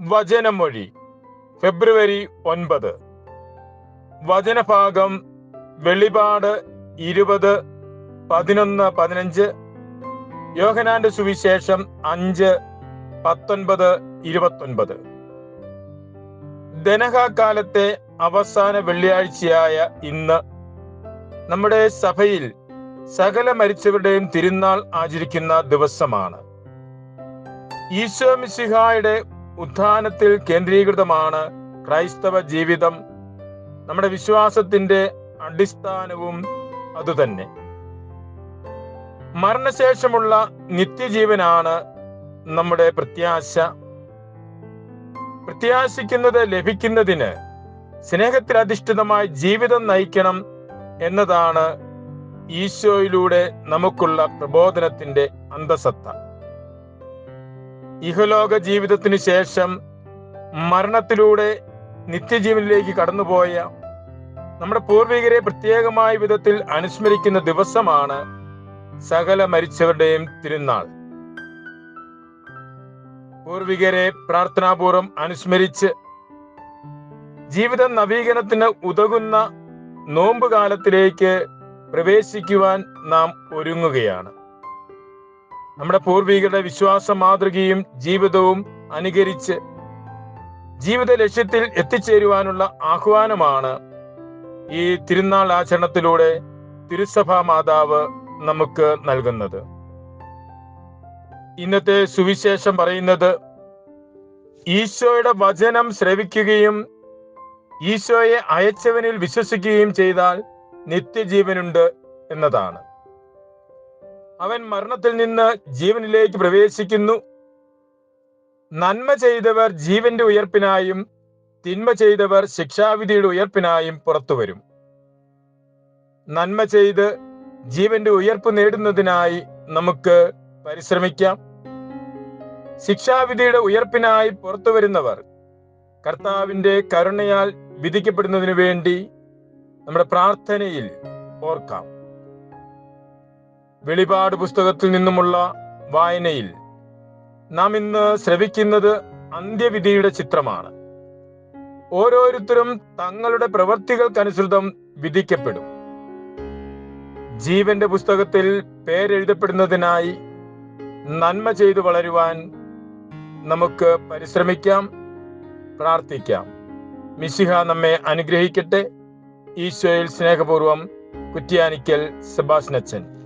വചനമൊഴി. ഫെബ്രുവരി ഒൻപത്. വചനഭാഗം വെളിപാട് ഇരുപത് പതിനൊന്ന് പതിനഞ്ച് യോഹനാന്റെ സുവിശേഷം അഞ്ച് പത്തൊൻപത് ഇരുപത്തൊൻപത്. ദനഹാകാലത്തെ അവസാന വെള്ളിയാഴ്ചയായ ഇന്ന് നമ്മുടെ സഭയിൽ സകല മരിച്ചവരുടെയും തിരുനാൾ ആചരിക്കുന്ന ദിവസമാണ്. ഈശോ മിശിഹായുടെ ഉത്ഥാനത്തിൽ കേന്ദ്രീകൃതമാണ് ക്രൈസ്തവ ജീവിതം. നമ്മുടെ വിശ്വാസത്തിന്റെ അടിസ്ഥാനവും അതുതന്നെ. മരണശേഷമുള്ള നിത്യജീവനാണ് നമ്മുടെ പ്രത്യാശ. പ്രത്യാശിക്കുന്നത് ലഭിക്കുന്നതിന് സ്നേഹത്തിൽ അധിഷ്ഠിതമായ ജീവിതം നയിക്കണം എന്നതാണ് ഈശോയിലൂടെ നമുക്കുള്ള പ്രബോധനത്തിന്റെ അന്തസത്ത. ഇഹലോക ജീവിതത്തിന് ശേഷം മരണത്തിലൂടെ നിത്യജീവനിലേക്ക് കടന്നുപോയ നമ്മുടെ പൂർവികരെ പ്രത്യേകമായ വിധത്തിൽ അനുസ്മരിക്കുന്ന ദിവസമാണ് സകല മരിച്ചവരുടെയും തിരുനാൾ. പൂർവികരെ പ്രാർത്ഥനാപൂർവം അനുസ്മരിച്ച് ജീവിത നവീകരണത്തിന് ഉതകുന്ന നോമ്പ് കാലത്തിലേക്ക് പ്രവേശിക്കുവാൻ നാം ഒരുങ്ങുകയാണ്. നമ്മുടെ പൂർവികരുടെ വിശ്വാസ മാതൃകയും ജീവിതവും അനുകരിച്ച് ജീവിത ലക്ഷ്യത്തിൽ എത്തിച്ചേരുവാനുള്ള ആഹ്വാനമാണ് ഈ തിരുനാൾ ആചരണത്തിലൂടെ തിരുസഭാ മാതാവ് നമുക്ക് നൽകുന്നത്. ഇന്നത്തെ സുവിശേഷം പറയുന്നത് ഈശോയുടെ വചനം ശ്രവിക്കുകയും ഈശോയെ അയച്ചവനിൽ വിശ്വസിക്കുകയും ചെയ്താൽ നിത്യജീവനുണ്ട് എന്നതാണ്. അവൻ മരണത്തിൽ നിന്ന് ജീവനിലേക്ക് പ്രവേശിക്കുന്നു. നന്മ ചെയ്തവർ ജീവന്റെ ഉയർപ്പിനായും തിന്മ ചെയ്തവർ ശിക്ഷാവിധിയുടെ ഉയർപ്പിനായും പുറത്തു വരും. നന്മ ചെയ്ത് ജീവന്റെ ഉയർപ്പ് നേടുന്നതിനായി നമുക്ക് പരിശ്രമിക്കാം. ശിക്ഷാവിധിയുടെ ഉയർപ്പിനായി പുറത്തു വരുന്നവർ കർത്താവിന്റെ കരുണയാൽ വിധിക്കപ്പെടുന്നതിനു വേണ്ടി നമ്മുടെ പ്രാർത്ഥനയിൽ ഓർക്കാം. വെളിപാട് പുസ്തകത്തിൽ നിന്നുമുള്ള വായനയിൽ നാം ഇന്ന് ശ്രവിക്കുന്നത് അന്ത്യവിധിയുടെ ചിത്രമാണ്. ഓരോരുത്തരും തങ്ങളുടെ പ്രവൃത്തികൾക്കനുസൃതം വിധിക്കപ്പെടും. ജീവന്റെ പുസ്തകത്തിൽ പേരെഴുതപ്പെടുന്നതിനായി നന്മ ചെയ്തു വളരുവാൻ നമുക്ക് പരിശ്രമിക്കാം പ്രാർത്ഥിക്കാം. മിശിഹ നമ്മെ അനുഗ്രഹിക്കട്ടെ. ഈശോയിൽ സ്നേഹപൂർവം കുറ്റ്യാനിക്കൽ സെബാസ്നച്ചൻ